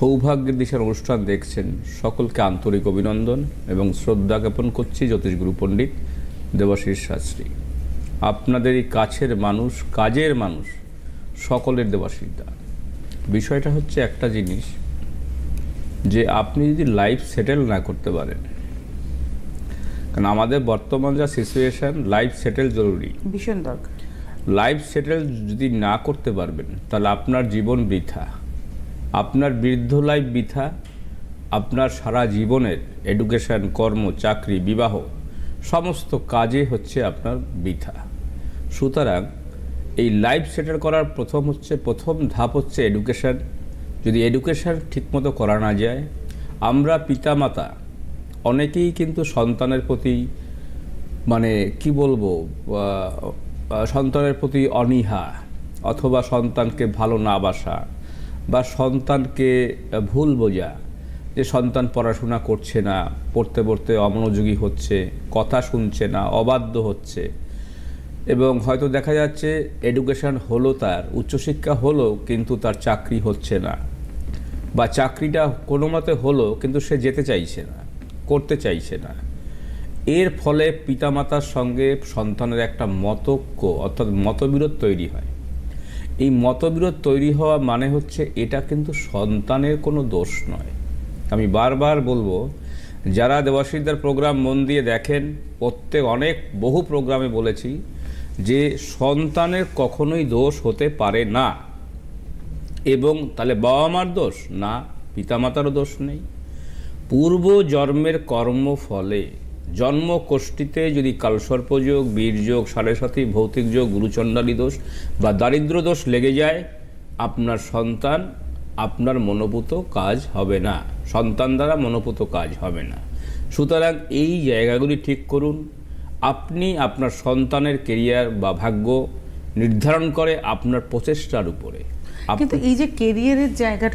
সৌভাগ্যের দিশার অনুষ্ঠান দেখছেন সকলকে আন্তরিক অভিনন্দন এবং শ্রদ্ধা জ্ঞাপন করছি জ্যোতিষগুরু পণ্ডিত দেবাশিস শাস্ত্রী। আপনাদের এই কাছের মানুষ কাজের মানুষ সকলের দেবাশিস দা। বিষয়টা হচ্ছে একটা জিনিস যে আপনি যদি লাইফ সেটেল না করতে পারেন কারণ আমাদের বর্তমান যা সিচুয়েশন লাইফ সেটেল জরুরি। ভীষণ দরকার। লাইফ সেটেল যদি না করতে পারবেন তাহলে আপনার জীবন বৃথা। আপনার বৃদ্ধ লাইফ বৃথা, আপনার সারা জীবনের এডুকেশন কর্ম, চাকরি, বিবাহ, সমস্ত কাজে হচ্ছে আপনার বৃথা। সুতরাং এই লাইফ সেটেল করার প্রথম হচ্ছে, প্রথম ধাপ হচ্ছে এডুকেশন যদি এডুকেশন ঠিকমতো করা না যায়, আমরা পিতামাতা, অনেকেই কিন্তু সন্তানের প্রতি মানে কি বলব সন্তানের প্রতি অনীহা, অথবা সন্তানকে ভালো না বাসা বা সন্তানকে ভুল বোঝা, যে সন্তান পড়াশোনা করছে না, পড়তে পড়তে অমনোযোগী হচ্ছে, কথা শুনছে না, অবাধ্য হচ্ছে, এবং হয়তো দেখা যাচ্ছে এডুকেশন হলো তার, উচ্চশিক্ষা হলো, কিন্তু তার চাকরি হচ্ছে না, বা চাকরিটা কোনো মতে হলো, কিন্তু সে যেতে চাইছে না, করতে চাইছে না। এর ফলে পিতামাতার সঙ্গে সন্তানের একটা মতক্য, অর্থাৎ মতবিরোধ তৈরি হয়। এই মতবিরোধ তৈরি হওয়া মানে হচ্ছে এটা কিন্তু সন্তানের কোনো দোষ নয়। আমি বারবার বলব, যারা দেবাশিসদার প্রোগ্রাম মন দিয়ে দেখেন, প্রত্যেক অনেক বহু প্রোগ্রামে বলেছি যে সন্তানের কখনোই দোষ হতে পারে না। এবং তাহলে বাবা মার দোষ? না, পিতামাতারও দোষ নেই। পূর্ব জন্মের কর্ম ফলে জন্ম কোষ্ঠীতে যদি কালসর্পযোগ বীরযোগ সাড়ে সাথী ভৌতিক যোগ গুরুচণ্ডালী দোষ বা দারিদ্র দোষ লেগে যায় আপনার সন্তান আপনার মনোপুত কাজ হবে না। সন্তান দ্বারা মনোপুত কাজ হবে না। সুতরাং এই জায়গাগুলি ঠিক করুন। আপনি আপনার সন্তানের কেরিয়ার বা ভাগ্য নির্ধারণ করে আপনার প্রচেষ্টার উপরে। কিন্তু এই যে কেরিয়ারের জায়গাটা